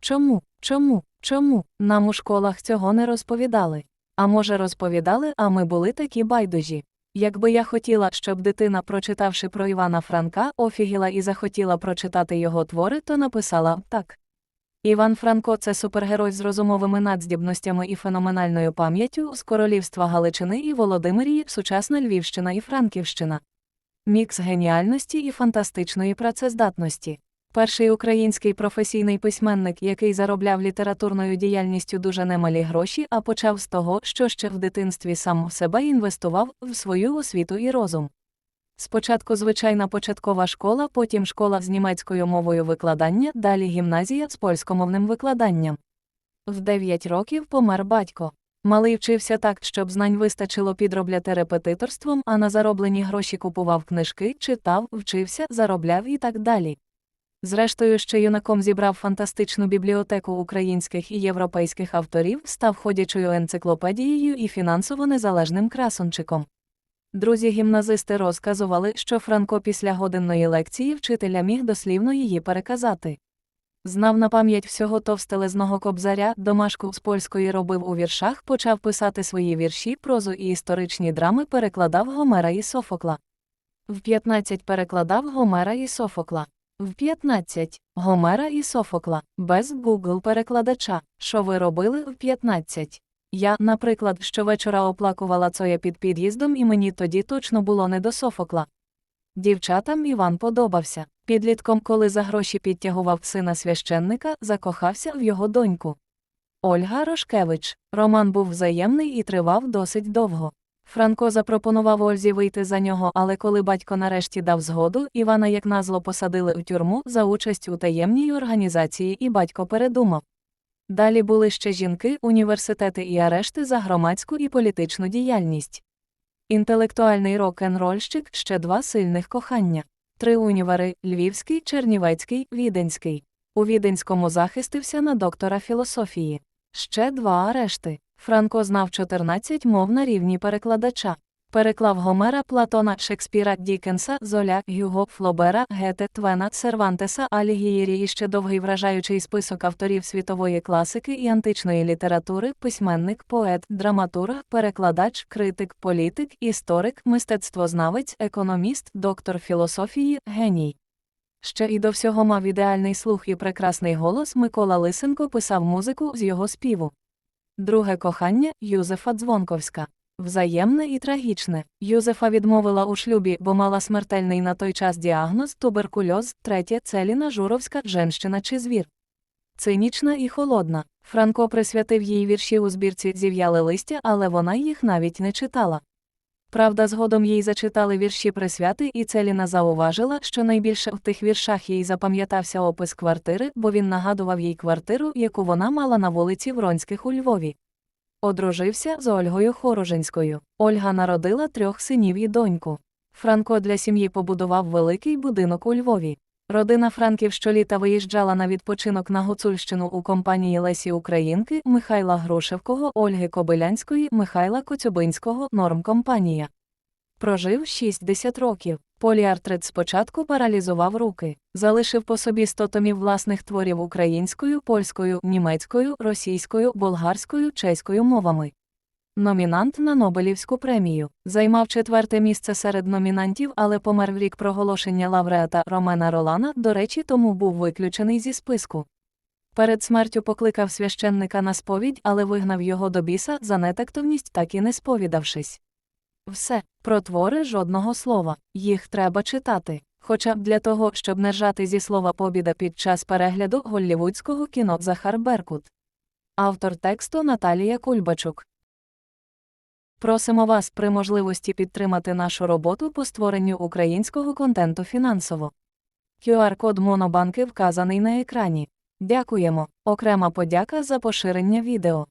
Чому, чому, чому? Нам у школах цього не розповідали. А може, розповідали, а ми були такі байдужі. Якби я хотіла, щоб дитина, прочитавши про Івана Франка, офігіла і захотіла прочитати його твори, то написала так. Іван Франко це супергерой з розумовими надздібностями і феноменальною пам'яттю з королівства Галичини і Володимирії, сучасна Львівщина і Франківщина. Мікс геніальності і фантастичної працездатності. Перший український професійний письменник, який заробляв літературною діяльністю дуже немалі гроші, а почав з того, що ще в дитинстві сам в себе інвестував в свою освіту і розум. Спочатку звичайна початкова школа, потім школа з німецькою мовою викладання, далі гімназія з польськомовним викладанням. В 9 років помер батько. Малий вчився так, щоб знань вистачило підробляти репетиторством, а на зароблені гроші купував книжки, читав, вчився, заробляв і так далі. Зрештою, ще юнаком зібрав фантастичну бібліотеку українських і європейських авторів, став ходячою енциклопедією і фінансово незалежним красунчиком. Друзі-гімназисти розказували, що Франко після годинної лекції вчителя міг дослівно її переказати. Знав на пам'ять всього товстелезного кобзаря, домашку з польської робив у віршах, почав писати свої вірші, прозу і історичні драми перекладав Гомера і Софокла. В 15 перекладав Гомера і Софокла. В 15 Гомера і Софокла, без Google перекладача. Що ви робили в 15? Я, наприклад, щовечора оплакувала Цоя під під'їздом, і мені тоді точно було не до Софокла. Дівчатам Іван подобався. Підлітком, коли за гроші підтягував сина священника, закохався в його доньку. Ольга Рошкевич. Роман був взаємний і тривав досить довго. Франко запропонував Ользі вийти за нього, але коли батько нарешті дав згоду, Івана як назло посадили у тюрму за участь у таємній організації, і батько передумав. Далі були ще жінки, університети і арешти за громадську і політичну діяльність. Інтелектуальний рок-н-рольщик ще два сильних кохання. Три універи Львівський, Чернівецький, Віденський. У Віденському захистився на доктора філософії. Ще два арешти. Франко знав 14 мов на рівні перекладача. Переклав Гомера, Платона, Шекспіра, Дікенса, Золя, Гюго, Флобера, Гете, Твена, Сервантеса, Алігієрі і ще довгий вражаючий список авторів світової класики і античної літератури, письменник, поет, драматург, перекладач, критик, політик, історик, мистецтвознавець, економіст, доктор філософії, геній. Ще і до всього мав ідеальний слух і прекрасний голос Микола Лисенко писав музику з його співу. Друге кохання Юзефа Дзвонковська. Взаємне і трагічне. Юзефа відмовила у шлюбі, бо мала смертельний на той час діагноз туберкульоз, третє Целіна Журовська, женщина чи звір. Цинічна і холодна. Франко присвятив їй вірші у збірці зів'яли листя, але вона їх навіть не читала. Правда, згодом їй зачитали вірші присвяти, і Целіна зауважила, що найбільше в тих віршах їй запам'ятався опис квартири, бо він нагадував їй квартиру, яку вона мала на вулиці Вронських у Львові. Одружився з Ольгою Хорожинською. Ольга народила трьох синів і доньку. Франко для сім'ї побудував великий будинок у Львові. Родина Франків щоліта виїжджала на відпочинок на Гуцульщину у компанії Лесі Українки, Михайла Грушевкого, Ольги Кобилянської, Михайла Коцюбинського, Нормкомпанія. Прожив 60 років. Поліартрит спочатку паралізував руки, залишив по собі 100 томів власних творів українською, польською, німецькою, російською, болгарською, чеською мовами. Номінант на Нобелівську премію. Займав четверте місце серед номінантів, але помер в рік проголошення лауреата Ромена Ролана, до речі, тому був виключений зі списку. Перед смертю покликав священника на сповідь, але вигнав його до біса за нетактовність, так і не сповідавшись. Все, про твори жодного слова, їх треба читати. Хоча б для того, щоб не ржати зі слова побіда під час перегляду голлівудського кіно Захар Беркут. Автор тексту Наталія Кульбачук. Просимо вас при можливості підтримати нашу роботу по створенню українського контенту фінансово. QR-код Монобанки вказаний на екрані. Дякуємо. Окрема подяка за поширення відео.